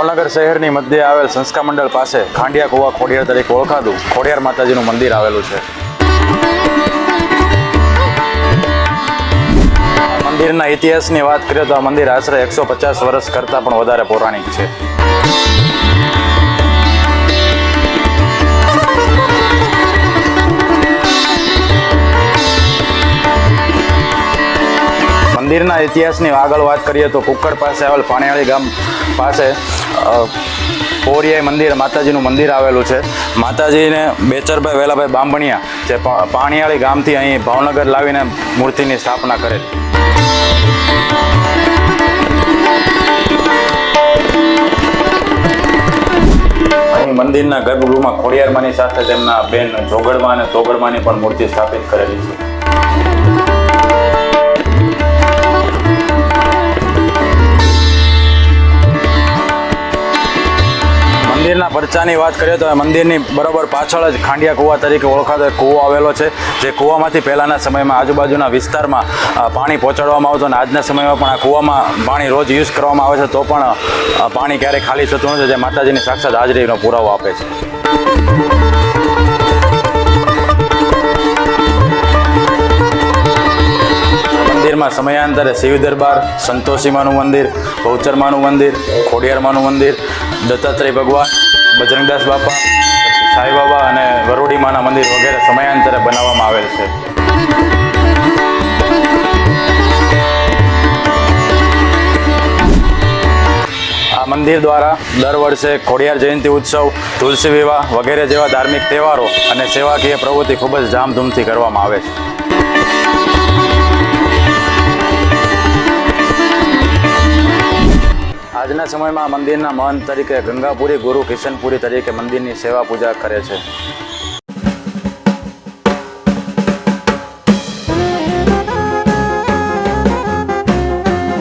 ભાવનગર શહેરની મધ્યે આવેલ સંસ્કા મંડળ પાસે ખાંડિયા કુવા ખોડિયાર તરીકે ઓળખાતું ખોડિયાર માતાજીનું મંદિર આવેલું છે. મંદિરના ઇતિહાસની વાત કરીએ તો આ મંદિર આશરે એકસો પચાસ વર્ષ કરતાં પણ વધારે પૌરાણિક છે. મંદિરના ઇતિહાસની આગળ વાત કરીએ તો કુક્કડ પાસે આવેલ પાણીયાળી ગામ પાસે પોરિયાઈ મંદિર, માતાજીનું મંદિર આવેલું છે. માતાજીને બેચરભાઈ વેલાભાઈ બાંભણિયા જે પાણીયાળી ગામથી અહીં ભાવનગર લાવીને મૂર્તિની સ્થાપના કરે અહીં મંદિરના ગર્ભગૃહમાં ખોડિયારમાની સાથે તેમના બેન જોગડમાં અને તોગડમાંની પણ મૂર્તિ સ્થાપિત કરેલી છે. મંદિરના પરચાની વાત કરીએ તો મંદિરની બરોબર પાછળ જ ખાંડિયા કુવા તરીકે ઓળખાતો એક કૂવો આવેલો છે, જે કૂવામાંથી પહેલાંના સમયમાં આજુબાજુના વિસ્તારમાં પાણી પહોંચાડવામાં આવતું અને આજના સમયમાં પણ આ કૂવામાં પાણી રોજ યુઝ કરવામાં આવે છે, તો પણ પાણી ક્યારેય ખાલી થતું નથી, જે માતાજીની સાક્ષાત હાજરીનો પુરાવો આપે છે. મંદિરમાં સમયાંતરે શિવ દરબાર સંતોષીમાનું મંદિર બહુચરમાનું મંદિર ખોડિયારમાનું મંદિર, દત્તાત્રેય ભગવાન, બજરંગદાસ બાપા સાંઈબાબા અને વરોડીમાના મંદિર વગેરે સમયાંતરે બનાવવામાં આવેલ છે. આ મંદિર દ્વારા દર વર્ષે ખોડિયાર જયંતિ ઉત્સવ, તુલસી વિવાહ વગેરે જેવા ધાર્મિક તહેવારો અને સેવાકીય પ્રવૃત્તિ ખૂબ જ ધામધૂમથી કરવામાં આવે છે. આજના સમયમાં મંદિરના મહંત તરીકે ગંગાપુરી ગુરુ કિશનપુરી તરીકે મંદિરની સેવા પૂજા કરે છે.